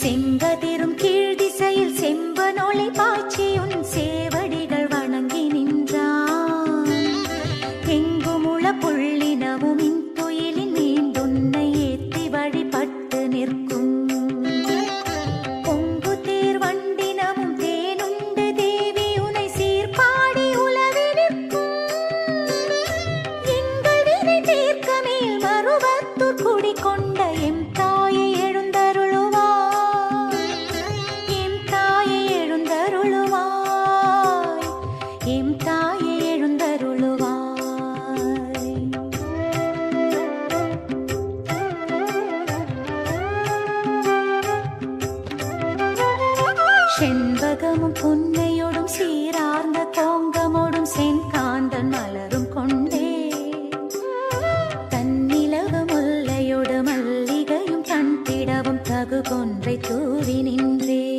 సింగది நின்றே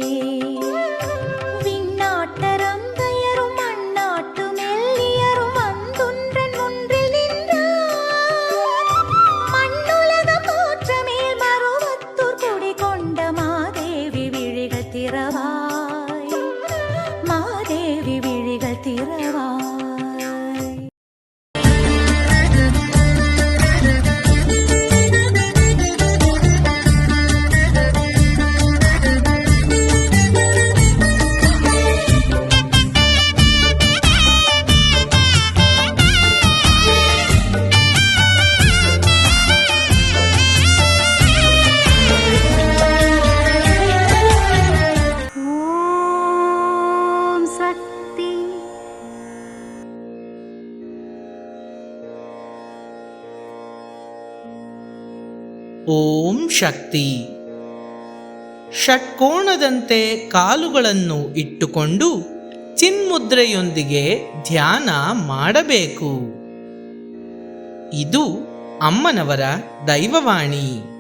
ಓಂ ಶಕ್ತಿ. ಷಟ್ಕೋಣದಂತೆ ಕಾಲುಗಳನ್ನು ಇಟ್ಟುಕೊಂಡು ಚಿನ್ಮುದ್ರೆಯೊಂದಿಗೆ ಧ್ಯಾನ ಮಾಡಬೇಕು. ಇದು ಅಮ್ಮನವರ ದೈವವಾಣಿ.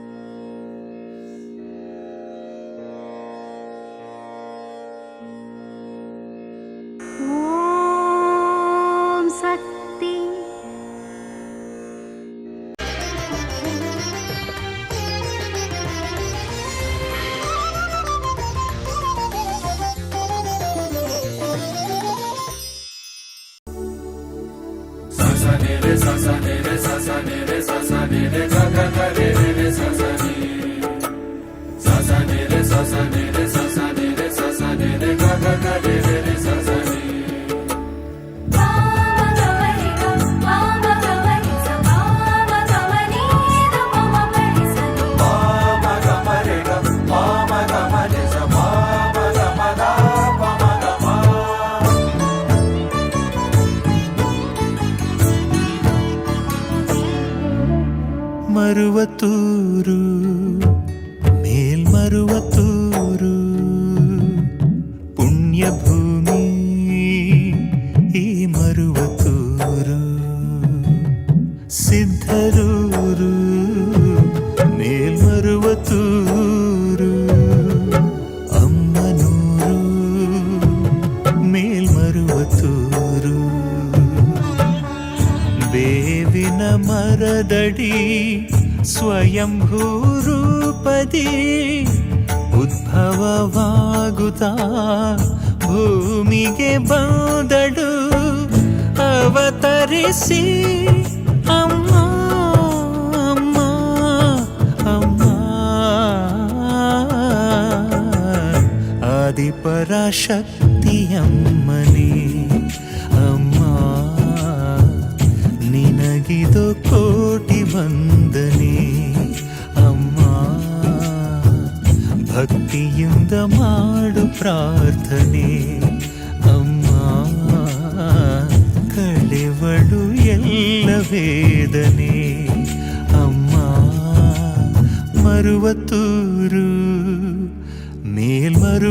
ಮರುವತೂರು ರೂಪದಿ ಉದ್ಭವವಾಗುತ್ತಾ ಭೂಮಿಗೆ ಬಂದಡು ಅವತರಿಸಿ ಅಮ್ಮ ಅಮ್ಮ ಅಮ್ಮ. ಆದಿಪರಾಶಕ್ತಿಯಮ್ಮನೇ ಅಮ್ಮ ನಿನಗಿದು ಕೋಟಿ ಬಂದನೇ ಭಕ್ತಿಯಿಂದ ಮಾಡು ಪ್ರಾರ್ಥನೆ. ಅಮ್ಮ ಕಳೆವಳು ಎಲ್ಲ ವೇದನೆ. ಅಮ್ಮ ಮರುವತೂರು ಮೇಲ್ಮರುವತೂರು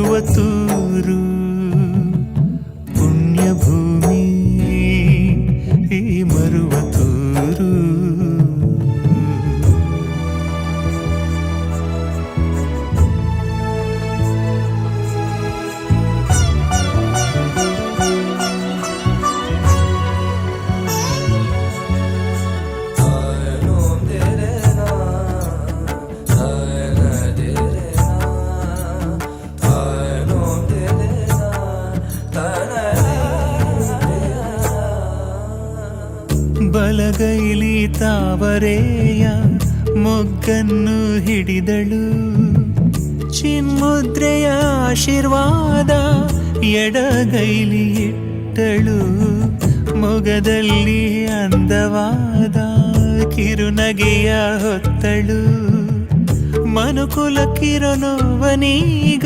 ಬಲಗೈಲಿ ತಾವರೆಯ ಮೊಗ್ಗನ್ನು ಹಿಡಿದಳು. ಚಿನ್ಮುದ್ರೆಯ ಆಶೀರ್ವಾದ ಎಡಗೈಲಿ ಇಟ್ಟಳು. ಮೊಗದಲ್ಲಿ ಅಂದವಾದ ಕಿರುನಗೆಯ ಹೊತ್ತಳು. ಮನುಕುಲ ಕಿರನೋವನೀಗ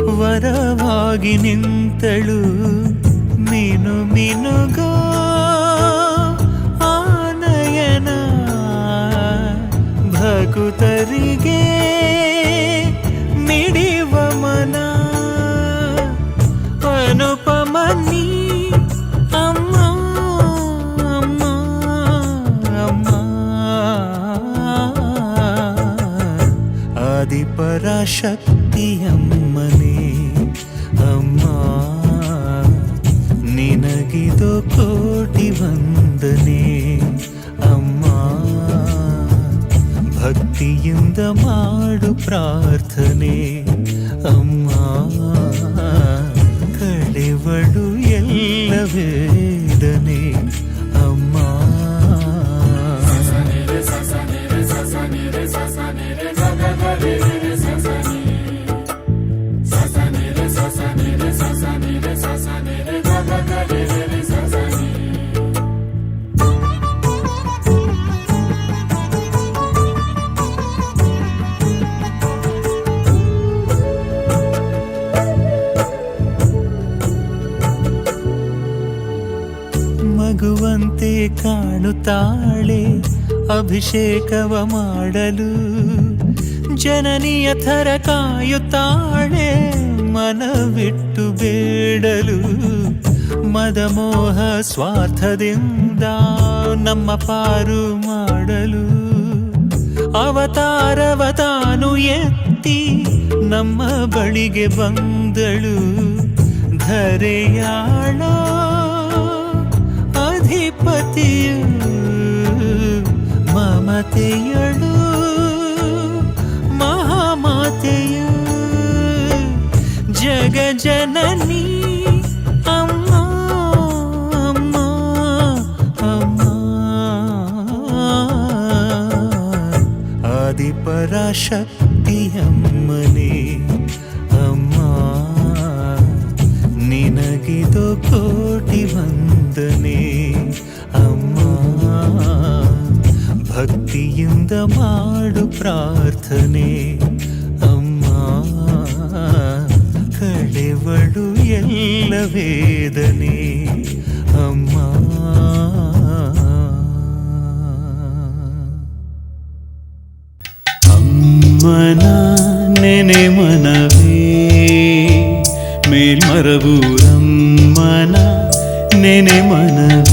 ವರವಾಗಿ ನಿಂತಳು. ಮೀನು ಮಿನುಗೋ ಭಕುತರಿಗೆ ಮಿಡಿವ ಮನ. ಅನುಪಮನಿ ಅಮ್ಮ ಅಮ್ಮ ಅಮ್ಮ. ಆದಿಪರಾಶಕ್ತಿಯಮ್ಮನೇ ಅಮ್ಮ ನಿನಗಿದು ಕೋಟಿ ಕಾಣುತ್ತಾಳೆ, ಅಭಿಷೇಕವ ಮಾಡಲು. ಜನನಿಯ ಥರ ಕಾಯುತ್ತಾಳೆ, ಮನವಿಟ್ಟು ಬೇಡಲು. ಮದಮೋಹ ಸ್ವಾರ್ಥದಿಂದ ನಮ್ಮ ಪಾರು ಮಾಡಲು. ಅವತಾರವತಾನು ಎತ್ತಿ ನಮ್ಮ ಬಳಿಗೆ ಬಂದಳು. ಧರೆಯಾಳೋ ಅಧಿಪತಿಯು ಮಮತೆಯಳು ಮಹಾಮಾತೆಯು ಜಗ ಜನನಿ మరవు రమ్మన నేనే మనవి